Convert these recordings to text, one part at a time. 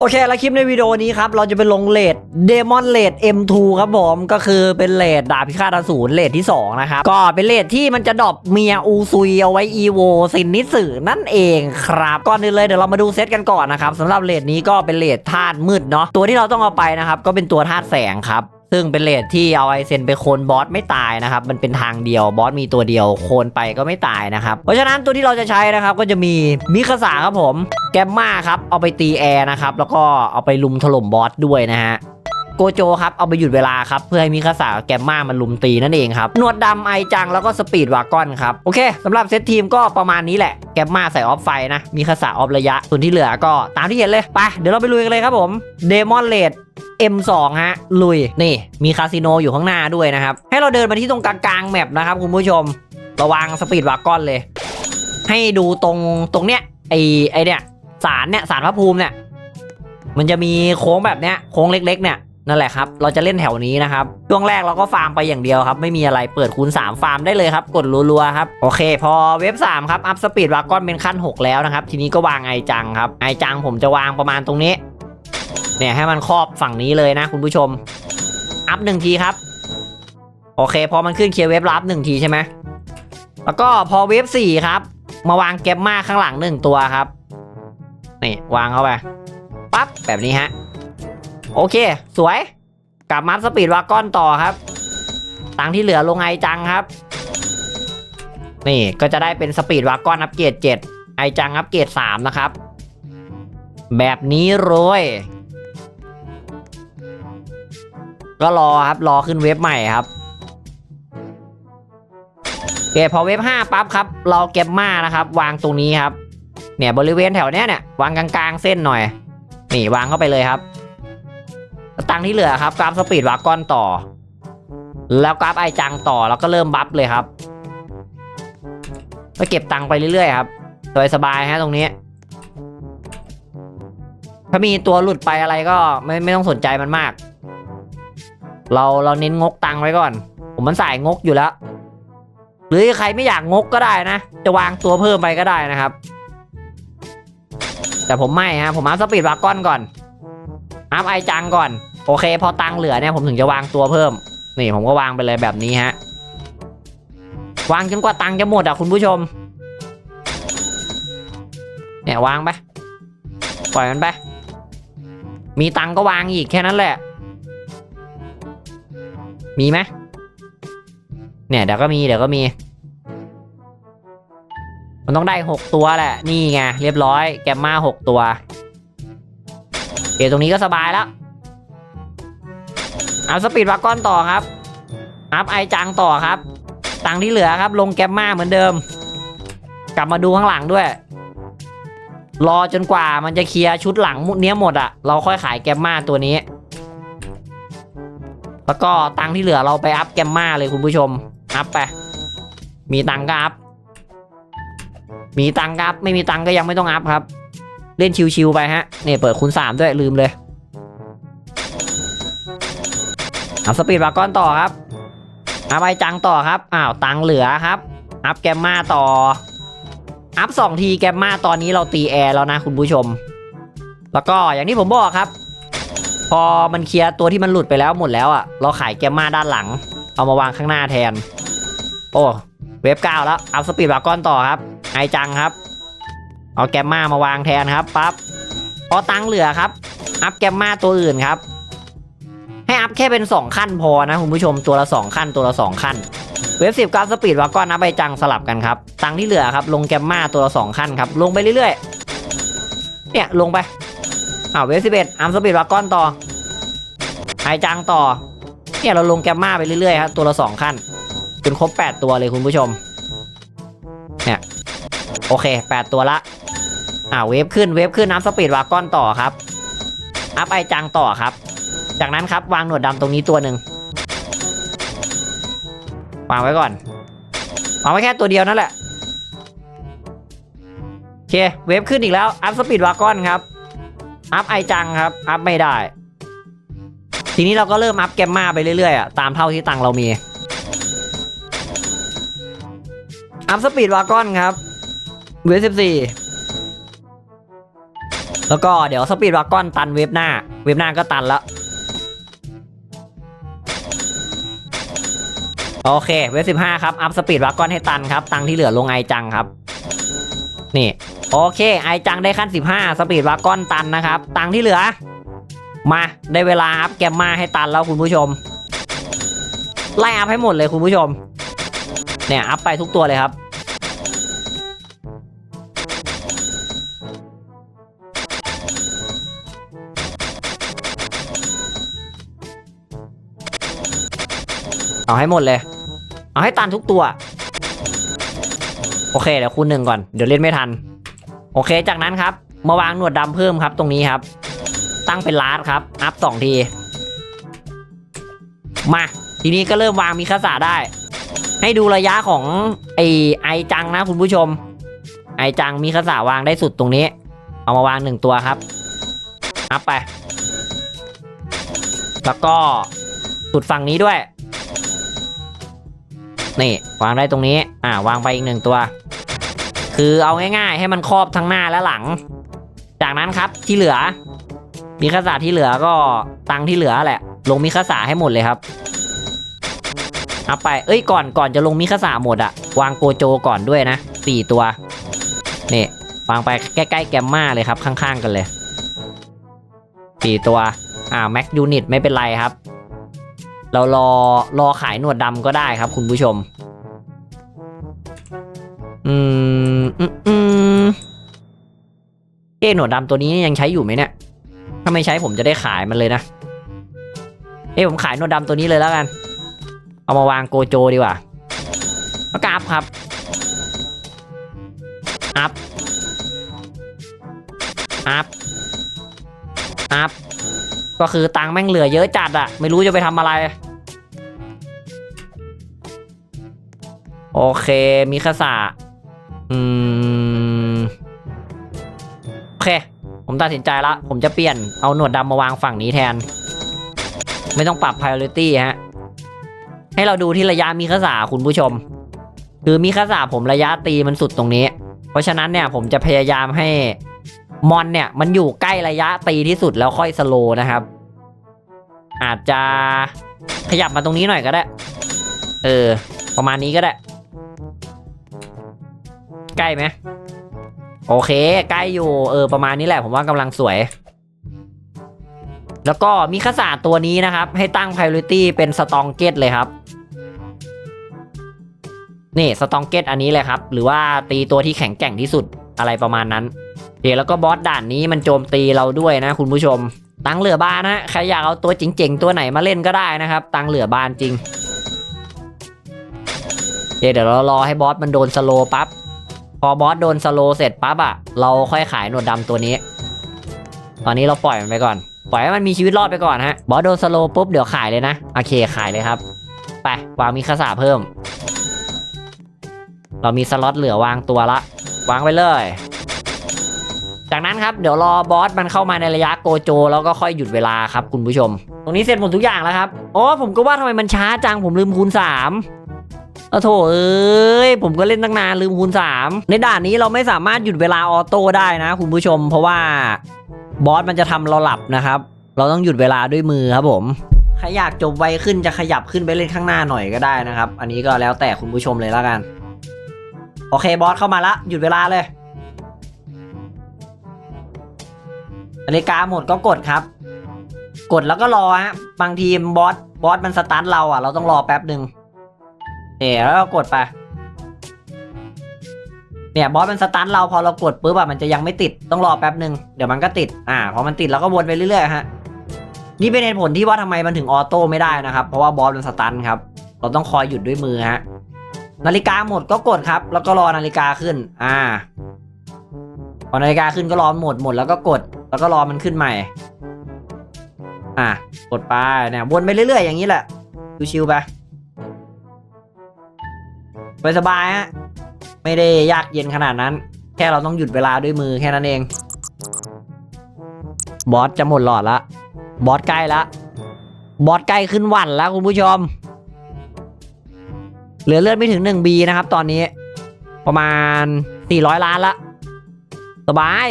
โอเค แล้วคลิปในวิดีโอนี้ครับ เราจะไปลงเลดเดมอนเลด M2 ครับผม ก็คือเป็นเลดดาบพิฆาตอสูรเลดที่ 2 นะครับ ก็เป็นเลดที่มันจะดรอปเมียอูซุยเอาไว้อีโวซินนิสึนั่นเองครับ ก่อนอื่นเลยเดี๋ยวเรามาดูเซตกันก่อนนะครับสำหรับเลดนี้ก็เป็นเลดธาตุมืดเนาะตัวที่เราต้องเอาไปนะครับ ก็เป็นตัวธาตุแสงครับ ซึ่งเป็นเลดที่เอาไอเซนไปโคนบอสไม่ตายนะครับ มันเป็นทางเดียวบอสมีตัวเดียวโคนไปก็ไม่ตายนะครับเพราะฉะนั้นตัวที่เราจะใช้นะครับก็จะมีมิคาสาครับผมแกมมาครับเอาไปตีแอร์นะครับแล้วก็เอาไปลุมถล่มบอสด้วยนะฮะ โกโจครับเอาไปหยุดเวลาครับเพื่อให้มิคาสาแกมมามันลุมตีนั่นเองครับหนวดดำไอจังแล้วก็สปีดวากอนครับโอเคสำหรับเซตทีมก็ประมาณนี้แหละแกมมาใส่ออฟไฟนะมีคาสาออฟระยะ ส่วนที่เหลือก็ตามที่เห็นเลยไปเดี๋ยวเราไปลุยกันเลยครับผมเดมอนเลด M2 ฮะ ลุย นี่ มีคาสิโนอยู่ข้างหน้าด้วยนะครับ ให้เราเดินมาที่ตรงกลางๆแมปนะครับคุณผู้ชม ระวังสปีดวากอนเลย ให้ดูตรงตรงเนี้ยไอไอเนี่ยสารเนี่ยสารพระภูมิเนี่ยมันจะมีโค้งแบบเนี้ยโค้งเล็ก ๆ เนี่ย นั่นแหละครับเราจะเล่นแถวนี้นะครับช่วงแรกเราก็ฟาร์มไปอย่างเดียวครับ ไม่มีอะไรเปิดคูณ 3 ฟาร์มได้เลยครับ กดรัวๆครับโอเค พอเว็บ 3 ครับอัพสปีดวากอนเป็นขั้น 6 แล้วนะครับ ทีนี้ก็วางไอจังครับไอจังผมจะวางประมาณตรงนี้ เนี่ยให้มันครอบฝั่งนี้เลยนะ คุณผู้ชม อัพหนึ่งทีครับ โอเค พอมันขึ้นเคลียร์เว็บรับหนึ่งทีใช่ไหมแล้วก็พอเว็บสี่ครับ มาวางแก็บมาข้างหลังหนึ่งตัวครับนี่วางเข้าไปปั๊บแบบนี้ฮะ โอเค สวย กลับมาสปีดวากอนต่อครับ ตังที่เหลือลงไอจังครับ นี่ก็จะได้เป็นสปีดวากอนอัปเกรด7ไอจังอัปเกรด3นะครับ แบบนี้เลยก็รอครับ รอขึ้นเว็บใหม่ครับโอเคพอเว็บ 5 ปั๊บครับ เราเก็บมานะครับ วางตรงนี้ครับ เนี่ยบริเวณแถวเนี้ยเนี่ยวางกลางๆเส้นหน่อย นี่วางเข้าไปเลยครับ ตังที่เหลือครับกราฟสปีดวากอนต่อ แล้วกราฟไอจังต่อแล้วก็เริ่มบัฟเลยครับก็เก็บตังไปเรื่อยๆครับโดยสบายๆฮะตรงนี้ ถ้ามีตัวหลุดไปอะไรก็ไม่ไม่ต้องสนใจมันมาก เราเราเน้นงกตังไว้ก่อน ผมมันสายงกอยู่แล้ว หรือใครไม่อยากงกก็ได้นะ จะวางตัวเพิ่มไปก็ได้นะครับ แต่ผมไม่ฮะผมอัพสปีดวากอนก่อน อัพไอจังก่อน โอเค พอตังเหลือเนี่ยผมถึงจะวางตัวเพิ่ม นี่ผมก็วางไปเลยแบบนี้ฮะ วางจนกว่าตังจะหมดอะคุณผู้ชม เนี่ยวางไป ปล่อยมันไป มีตังก็วางอีกแค่นั้นแหละ มีไหมเนี่ยเดี๋ยวก็มีเดี๋ยวก็มี มันต้องได้หกตัวแหละ นี่ไงเรียบร้อย แกมมาหกตัว เดี๋ยวตรงนี้ก็สบายแล้วเอาสปีดวากอนต่อครับ อัพไอจังต่อครับ ตังที่เหลือครับ ลงแกมมาเหมือนเดิม กลับมาดูข้างหลังด้วย รอจนกว่ามันจะเคลียร์ชุดหลังเนี้ยหมดอะเราค่อยขายแกมมาตัวนี้ แล้วก็ตังที่เหลือเราไปอัพแกมมาเลยคุณผู้ชม อัพไป มีตังก็อัพ มีตังก็อัพ ไม่มีตังก็ยังไม่ต้องอัพครับ เล่นชิวๆไปฮะเนี่ยเปิดคูณสามด้วยลืมเลยเอาสปีดวากอนต่อครับอัพไอจังต่อครับอ้าวตังเหลือครับอัพแกมมาต่ออัพสองทีแกมมาตอนนี้เราตีแอร์แล้วนะคุณผู้ชม แล้วก็อย่างที่ผมบอกครับ พอมันเคลียร์ตัวที่มันหลุดไปแล้วหมดแล้วอะ เราขายแกมมาด้านหลัง เอามาวางข้างหน้าแทน โอ้เว็บเก้าแล้วอัพสปีดวากอนต่อครับไอจังครับ เอาแกมมามาวางแทนครับปั๊บพอตังเหลือครับ อัพแกมมาตัวอื่นครับ ให้อัพแค่เป็น 2 ขั้นพอนะคุณผู้ชมตัวละ 2 ขั้นตัวละ 2 ขั้น เว็บสิบกราฟสปีดวาก้อนอัพไอจังสลับกันครับ ตังที่เหลือครับ ลงแกมมาตัวละ 2 ขั้นครับ ลงไปเรื่อยๆ เนี่ยลงไปอ้าเว็บสิบเอ็ดอัพสปีดวาก้อนต่อไอจังต่อ เนี่ยเราลงแกมมาไปเรื่อยๆครับตัวละ 2 ขั้นจนครบ 8 ตัวเลยคุณผู้ชมเนี่ยโอเค 8 ตัวละ อ่าเวฟขึ้นเวฟขึ้นน้ำสปีดวากอนต่อครับ อัพไอจังต่อครับ จากนั้นครับวางหนวดดำตรงนี้ตัวหนึ่งวางไว้ก่อนวางไว้แค่ตัวเดียวนั่นแหละโอเคเวฟขึ้นอีกแล้ว อัพสปีดวากอนครับ อัพไอจังครับ อัพไม่ได้ ทีนี้เราก็เริ่มอัพแกมมาไปเรื่อยๆอะตามเท่าที่ตังเรามี อัพสปีดวากอนครับเวฟสิบสี่ แล้วก็เดี๋ยวสปีดวากอนตันเว็บหน้า เว็บหน้าก็ตันแล้วโอเค เว็บสิบห้าครับ อัพสปีดวากอนให้ตันครับ ตังที่เหลือลงไอจังครับ นี่ โอเค ไอจังได้ขั้น15สปีดวากอนตันนะครับ ตังที่เหลือ มาได้เวลาอัพแกมมาให้ตันแล้วคุณผู้ชม ไล่อัพให้หมดเลยคุณผู้ชม เนี่ยอัพไปทุกตัวเลยครับ เอาให้หมดเลย เอาให้ตันทุกตัว โอเคเดี๋ยวคูณหนึ่งก่อน เดี๋ยวเล่นไม่ทัน โอเคจากนั้นครับ มาวางหนวดดำเพิ่มครับ ตรงนี้ครับ ตั้งเป็นลาดครับ อัพสองที มา ทีนี้ก็เริ่มวางมีคาสาได้ ให้ดูระยะของไอไอจังนะคุณผู้ชม ไอจังมีคาสาวางได้สุดตรงนี้ เอามาวางหนึ่งตัวครับ อัพไป แล้วก็สุดฝั่งนี้ด้วย นี่วางได้ตรงนี้ อ่าวางไปอีกหนึ่งตัว คือเอาง่ายๆ ให้มันครอบทั้งหน้าและหลัง จากนั้นครับที่เหลือ มีคาสาที่เหลือก็ตังที่เหลือแหละ ลงมีคาสาให้หมดเลยครับเอาไป เอ้ยก่อนก่อนจะลงมีคาสาหมดอะวางโกโจก่อนด้วยนะสี่ตัวนี่วางไปใกล้ๆแกมมาเลยครับข้างๆกันเลยสี่ตัวอ่าแม็กยูนิตไม่เป็นไรครับ เรารอรอขายหนวดดำก็ได้ครับ คุณผู้ชม อืมอืมอืมเอ้หนวดดำตัวนี้ยังใช้อยู่ไหมเนี่ย ถ้าไม่ใช้ผมจะได้ขายมันเลยนะ เอ้ผมขายหนวดดำตัวนี้เลยแล้วกัน เอามาวางโกโจดีกว่าแล้วก็อัพครับ อัพ ก็คือตังค์แม่งเหลือเยอะจัดอะไม่รู้จะไปทำอะไร โอเคมีคาสาอืมโอเค ผมตัดสินใจละ ผมจะเปลี่ยนเอาหนวดดำมาวางฝั่งนี้แทน ไม่ต้องปรับ priority ฮะ ให้เราดูที่ระยะมีคาสาคุณผู้ชม คือมีคาสาผมระยะตีมันสุดตรงนี้ เพราะฉะนั้นเนี่ยผมจะพยายามให้ มอนเนี่ยมันอยู่ใกล้ระยะตีที่สุดแล้วค่อยสโลนะครับ อาจจะขยับมาตรงนี้หน่อยก็ได้ เออ ประมาณนี้ก็ได้ ใกล้ไหมโอเค ใกล้อยู่ เออ ประมาณนี้แหละ ผมว่ากำลังสวย แล้วก็มีขสาตัวนี้นะครับ ให้ตั้ง priority เป็นสตองเกตเลยครับ นี่สตองเกตอันนี้เลยครับ หรือว่าตีตัวที่แข็งแกร่งที่สุดอะไรประมาณนั้น เดี๋ยวแล้วก็บอสด่านนี้มันโจมตีเราด้วยนะคุณผู้ชม ตังเหลือบานนะใครอยากเอาตัวเจ๋งๆตัวไหนมาเล่นก็ได้นะครับ ตังเหลือบานจริงเดี๋ยวเรารอให้บอสมันโดนสโลปั๊บพอบอสโดนสโลเสร็จปั๊บอะเราค่อยขายหนวดดำตัวนี้ ตอนนี้เราปล่อยมันไปก่อน ปล่อยให้มันมีชีวิตรอดไปก่อนฮะบอสโดนสโลปุ๊บเดี๋ยวขายเลยนะโอเคขายเลยครับไปวางมีคาสาเพิ่ม เรามีสล็อตเหลือวางตัวละ วางไปเลย จากนั้นครับเดี๋ยวรอบอสมันเข้ามาในระยะโกโจ แล้วก็ค่อยหยุดเวลาครับคุณผู้ชม ตรงนี้เสร็จหมดทุกอย่างแล้วครับโอ้ผมก็ว่าทำไมมันช้าจังผมลืมคูณสามเออโถเอ้ยผมก็เล่นตั้งนานลืมคูณสามในด่านนี้เราไม่สามารถหยุดเวลาออโต้ได้นะ คุณผู้ชม เพราะว่าบอสมันจะทำเราหลับนะครับ เราต้องหยุดเวลาด้วยมือครับผมใครอยากจบไวขึ้นจะขยับขึ้นไปเล่นข้างหน้าหน่อยก็ได้นะครับ อันนี้ก็แล้วแต่คุณผู้ชมเลยแล้วกัน โอเคบอสเข้ามาละหยุดเวลาเลย นาฬิกาหมดก็กดครับ กดแล้วก็รอฮะบางทีบอสบอสมันสตาร์ทเราอะ เราต้องรอแป๊บหนึ่งเนี่ยแล้วก็กดไปเนี่ยบอสมันสตาร์ทเราพอเรากดปุ๊บอะมันจะยังไม่ติดต้องรอแป๊บหนึ่งเดี๋ยวมันก็ติดอ่าพอมันติดเราก็วนไปเรื่อยๆฮะนี่เป็นเหตุผลที่ว่าทำไมมันถึงออโต้ไม่ได้นะครับ เพราะว่าบอสมันสตาร์ทครับ เราต้องคอยหยุดด้วยมือฮะ นาฬิกาหมดก็กดครับ แล้วก็รอนาฬิกาขึ้น อ่า พอนาฬิกาขึ้นก็รอหมดหมดแล้วก็กด แล้วก็รอมันขึ้นใหม่ อะกดไปเนี่ยวนไปเรื่อย ๆ อย่างนี้แหละชิวๆไปสบายฮะไม่ได้ยากเย็นขนาดนั้น แค่เราต้องหยุดเวลาด้วยมือแค่นั้นเอง บอสจะหมดหลอดละบอสใกล้ละบอสใกล้ขึ้นวันแล้วคุณผู้ชม เหลือเลือดไม่ถึง 1B นะครับตอนนี้ ประมาณ 400 ล้านละ สบาย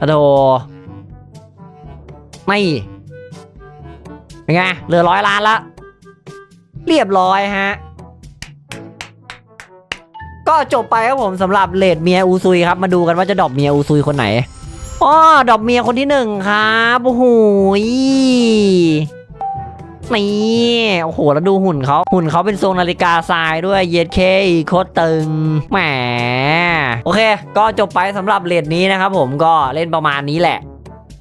อะโถไม่เป็นไงเหลือร้อยล้านละ เรียบร้อยฮะ ก็จบไปครับผมสำหรับเลดเมียอูซุยครับ มาดูกันว่าจะดอบเมียอูซุยคนไหนอ๋อดอบเมียคนที่หนึ่งครับโอ้โห นี่โอ้โหแล้วดูหุ่นเขาหุ่นเขาเป็นทรงนาฬิกาทรายด้วยเย็ดเคโคตรตึงแหมโอเค ก็จบไปสำหรับเลดนี้นะครับผมก็เล่นประมาณนี้แหละ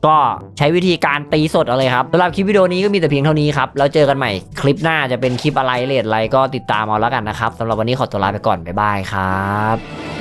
ก็ใช้วิธีการตีสดเอาเลยครับสำหรับคลิปวิดีโอนี้ก็มีแต่เพียงเท่านี้ครับแล้วเจอกันใหม่คลิปหน้าจะเป็นคลิปอะไรเลทอะไรก็ติดตามเอาแล้วกันนะครับสำหรับวันนี้ขอตัวลาไปก่อนบ๊ายบายครับ